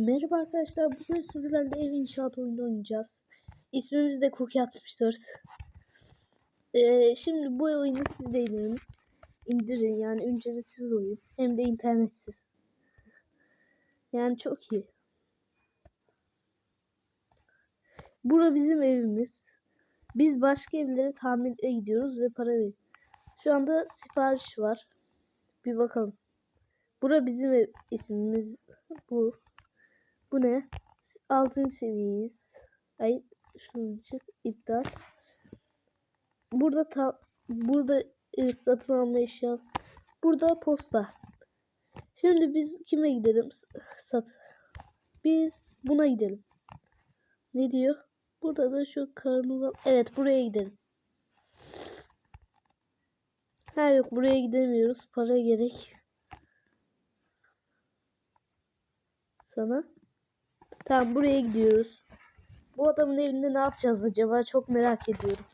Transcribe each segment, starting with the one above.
Merhaba arkadaşlar. Bugün sizlerle ev inşaat oyunu oynayacağız. İsmimiz de Cookie 64. Ee, şimdi bu oyunu siz de indirin. İndirin yani ücretsiz oyun. Hem de internetsiz. Yani çok iyi. Bura bizim evimiz. Biz başka evlere tamire gidiyoruz ve para veriyoruz. Şu anda sipariş var. Bir bakalım. Bura bizim ev ismimiz bu. Bu ne? Altın seviyeyiz. Ay şunu çık iptal. Burada ta burada e, satın alma eşya. Burada posta. Şimdi biz kime gidelim? Sat. Biz buna gidelim. Ne diyor? Burada da şu karnaval. Evet buraya gidelim. Ha yok buraya gidemiyoruz. Para gerek. Sana. Tamam buraya gidiyoruz. Bu adamın evinde ne yapacağız acaba? Çok merak ediyorum.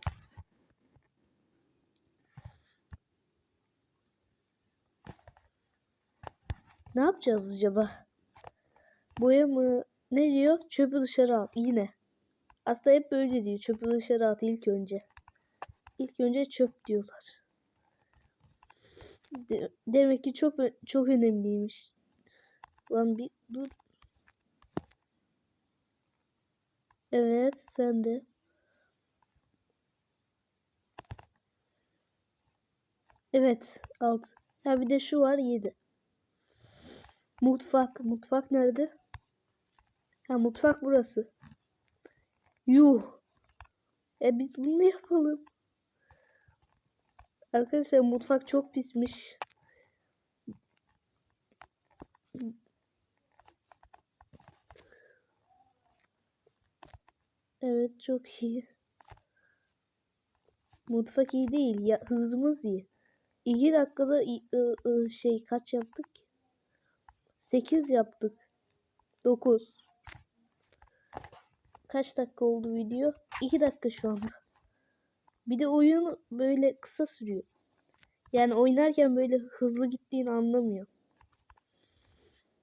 Ne yapacağız acaba? Boya mı? Ne diyor? Çöpü dışarı at. Yine. Aslında hep böyle diyor. Çöpü dışarı at ilk önce. İlk önce çöp diyorlar. De- demek ki çok çok önemliymiş. Lan bir dur. Evet, sen de. Evet, 6. Ha bir de şu var 7. Mutfak, mutfak nerede? Ha mutfak burası. Yuh. E biz bunu yapalım? Arkadaşlar mutfak çok pismiş. Evet çok iyi. Mutfak iyi değil. Ya, hızımız iyi. 2 dakikada i- ı- ı, şey kaç yaptık? 8 yaptık. 9. Kaç dakika oldu video? 2 dakika şu anda. Bir de oyun böyle kısa sürüyor. Yani oynarken böyle hızlı gittiğini anlamıyor.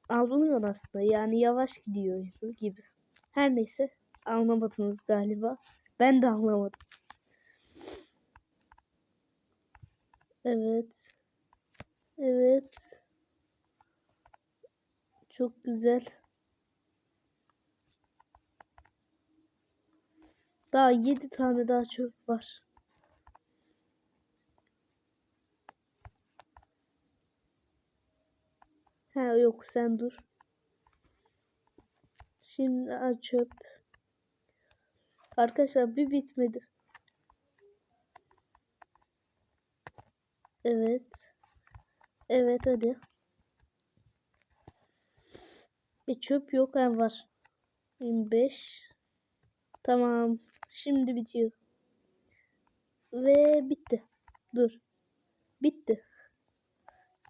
Anlamıyor aslında. Yani yavaş gidiyor gibi. Her neyse anlamadınız galiba. Ben de anlamadım. Evet. Evet. Çok güzel. Daha 7 tane daha çöp var. Ha yok sen dur. Şimdi çöp. Arkadaşlar bir bitmedi. Evet. Evet hadi. Bir çöp yok ha var. 25. Tamam. Şimdi bitiyor. Ve bitti. Dur. Bitti.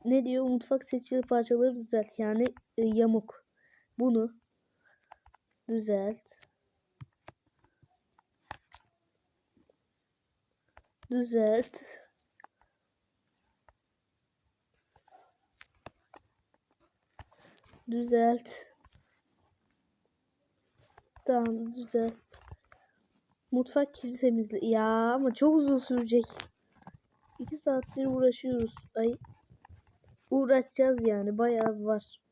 Ne diyor? Mutfak seçili parçaları düzelt. Yani e, yamuk. Bunu düzelt. Düzelt. Düzelt. Tamam düzelt. Mutfak kiri temizle. Ya ama çok uzun sürecek. İki saattir uğraşıyoruz. Ay. Uğraşacağız yani. Bayağı var.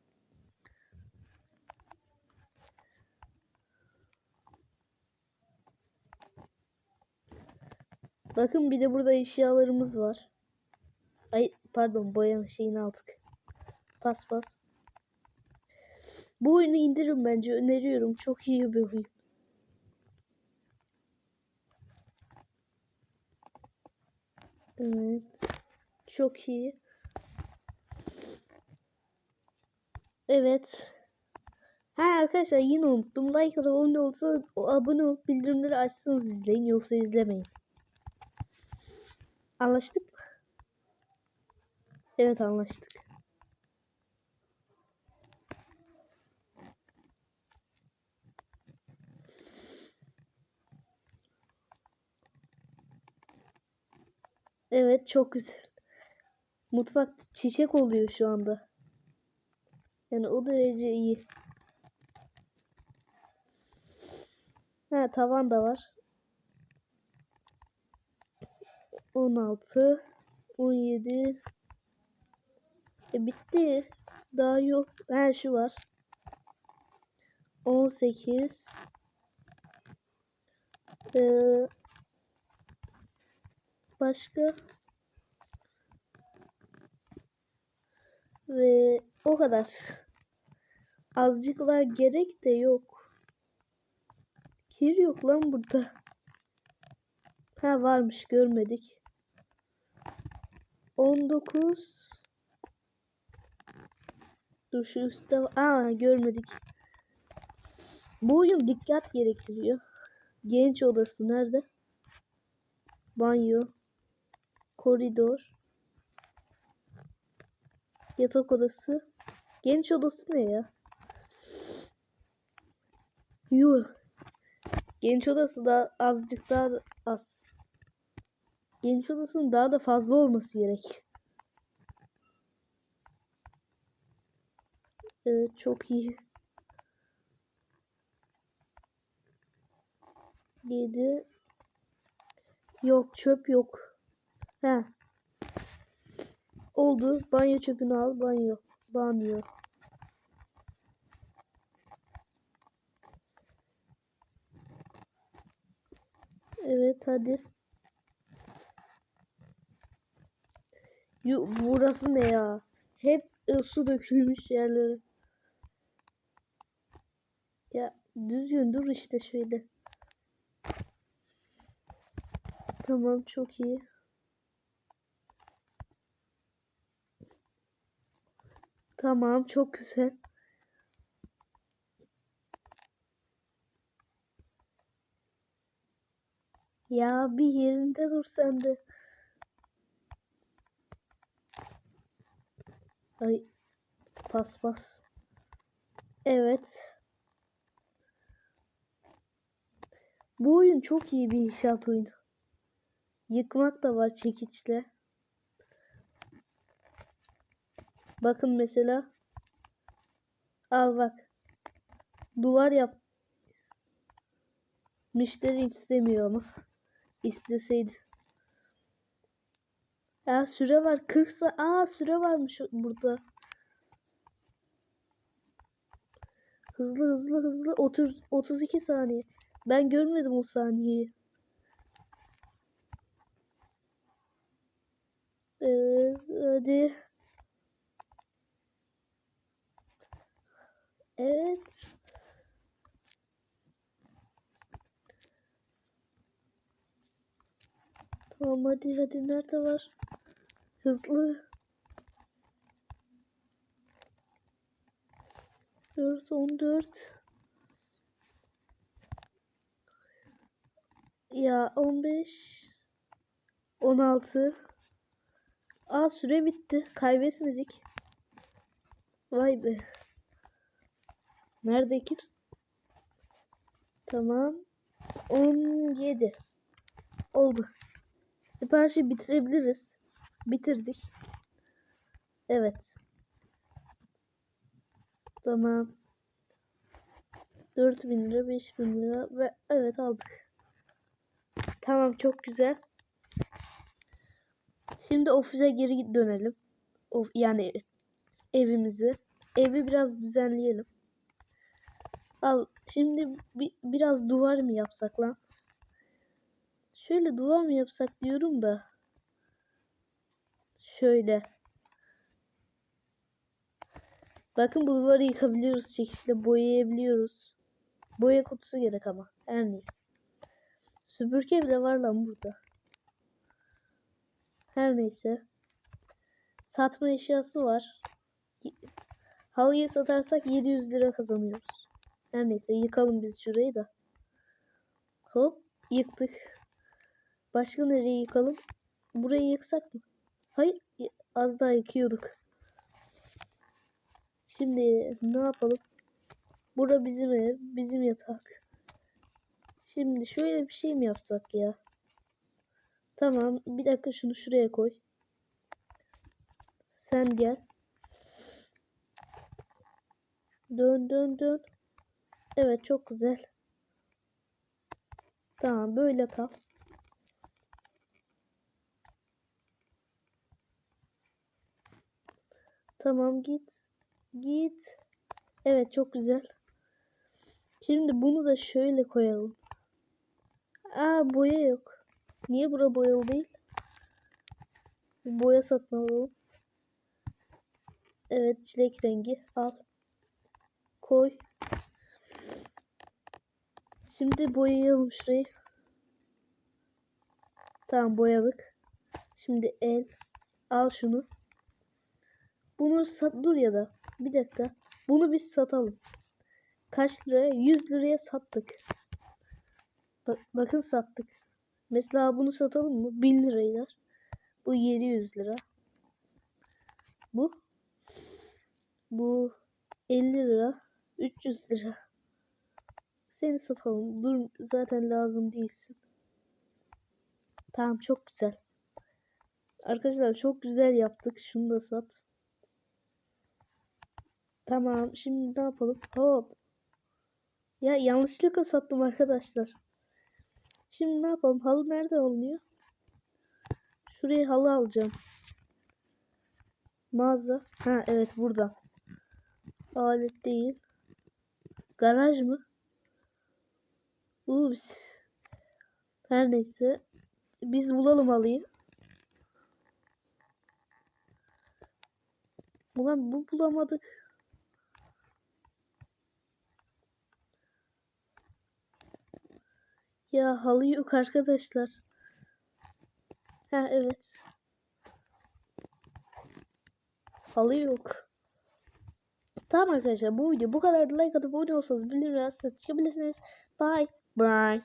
Bakın bir de burada eşyalarımız var. Ay pardon boyanın şeyini aldık. Pas pas. Bu oyunu indirin bence öneriyorum. Çok iyi bir oyun. Evet. Çok iyi. Evet. Ha arkadaşlar yine unuttum. Like abone olsa abone olup bildirimleri açsanız izleyin yoksa izlemeyin. Anlaştık mı? Evet anlaştık. Evet çok güzel. Mutfak çiçek oluyor şu anda. Yani o derece iyi. Ha tavan da var. 16 17 E bitti. Daha yok. Ha şu var. 18 ee, başka ve o kadar. Azıcıklar gerek de yok. Kir yok lan burada. Ha varmış görmedik. 19 Dur şu üstte Aa görmedik. Bu oyun dikkat gerektiriyor. Genç odası nerede? Banyo. Koridor. Yatak odası. Genç odası ne ya? Yuh. Genç odası da azıcık daha da az. Genç odasının daha da fazla olması gerek. Evet çok iyi. 7 Yok çöp yok. He. Oldu. Banyo çöpünü al. Banyo. Banyo. Evet hadi. Burası ne ya? Hep ı, su dökülmüş yerlere. Ya düzgün dur işte şöyle. Tamam çok iyi. Tamam çok güzel. Ya bir yerinde dur sen de. Ay pas pas. Evet. Bu oyun çok iyi bir inşaat oyunu. Yıkmak da var çekiçle. Bakın mesela. Al bak. Duvar yap. Müşteri istemiyor ama. İsteseydi. Ya süre var 40 sa Aa süre varmış burada. Hızlı hızlı hızlı 30 32 saniye. Ben görmedim o saniyeyi. Ee, hadi. Evet. Tamam hadi hadi nerede var? Hızlı. 4 14 Ya 15 16 Aa süre bitti. Kaybetmedik. Vay be. Nerede kir? Tamam. 17 oldu. Siparişi bitirebiliriz. Bitirdik. Evet. Tamam. 4000 lira, 5000 lira ve evet aldık. Tamam çok güzel. Şimdi ofise geri dönelim. Of, yani evimizi. Evi biraz düzenleyelim. Al şimdi bir, biraz duvar mı yapsak lan? Şöyle duvar mı yapsak diyorum da. Şöyle. Bakın bu duvarı yıkabiliyoruz çekişle boyayabiliyoruz. Boya kutusu gerek ama. Her neyse. Süpürge bile var lan burada. Her neyse. Satma eşyası var. Halıyı satarsak 700 lira kazanıyoruz. Her neyse yıkalım biz şurayı da. Hop yıktık. Başka nereye yıkalım? Burayı yıksak mı? Hayır az daha yıkıyorduk. Şimdi ne yapalım? Bura bizim ev, bizim yatak. Şimdi şöyle bir şey mi yapsak ya? Tamam bir dakika şunu şuraya koy. Sen gel. Dön dön dön. Evet çok güzel. Tamam böyle kal. Tamam git. Git. Evet çok güzel. Şimdi bunu da şöyle koyalım. Aa boya yok. Niye bura boyalı değil? Boya satın. Evet çilek rengi al. Koy. Şimdi boyayalım şurayı. Tamam boyadık. Şimdi el. Al şunu. Bunu sat dur ya da bir dakika. Bunu biz satalım. Kaç liraya? 100 liraya sattık. Bak, bakın sattık. Mesela bunu satalım mı? 1000 lirayla. Bu 700 lira. Bu bu 50 lira. 300 lira. Seni satalım. Dur zaten lazım değilsin. Tamam çok güzel. Arkadaşlar çok güzel yaptık. Şunu da sat. Tamam şimdi ne yapalım? Hop. Ya yanlışlıkla sattım arkadaşlar. Şimdi ne yapalım? Halı nerede alınıyor? Şuraya halı alacağım. Mağaza. Ha evet burada. Alet değil. Garaj mı? Ups. Her neyse. Biz bulalım halıyı. Ulan bu bulamadık. Ya halı yok arkadaşlar. Ha evet. Halı yok. Tamam arkadaşlar bu video bu kadar like atıp abone olsanız bildirim çıkabilirsiniz. Bye. Bye.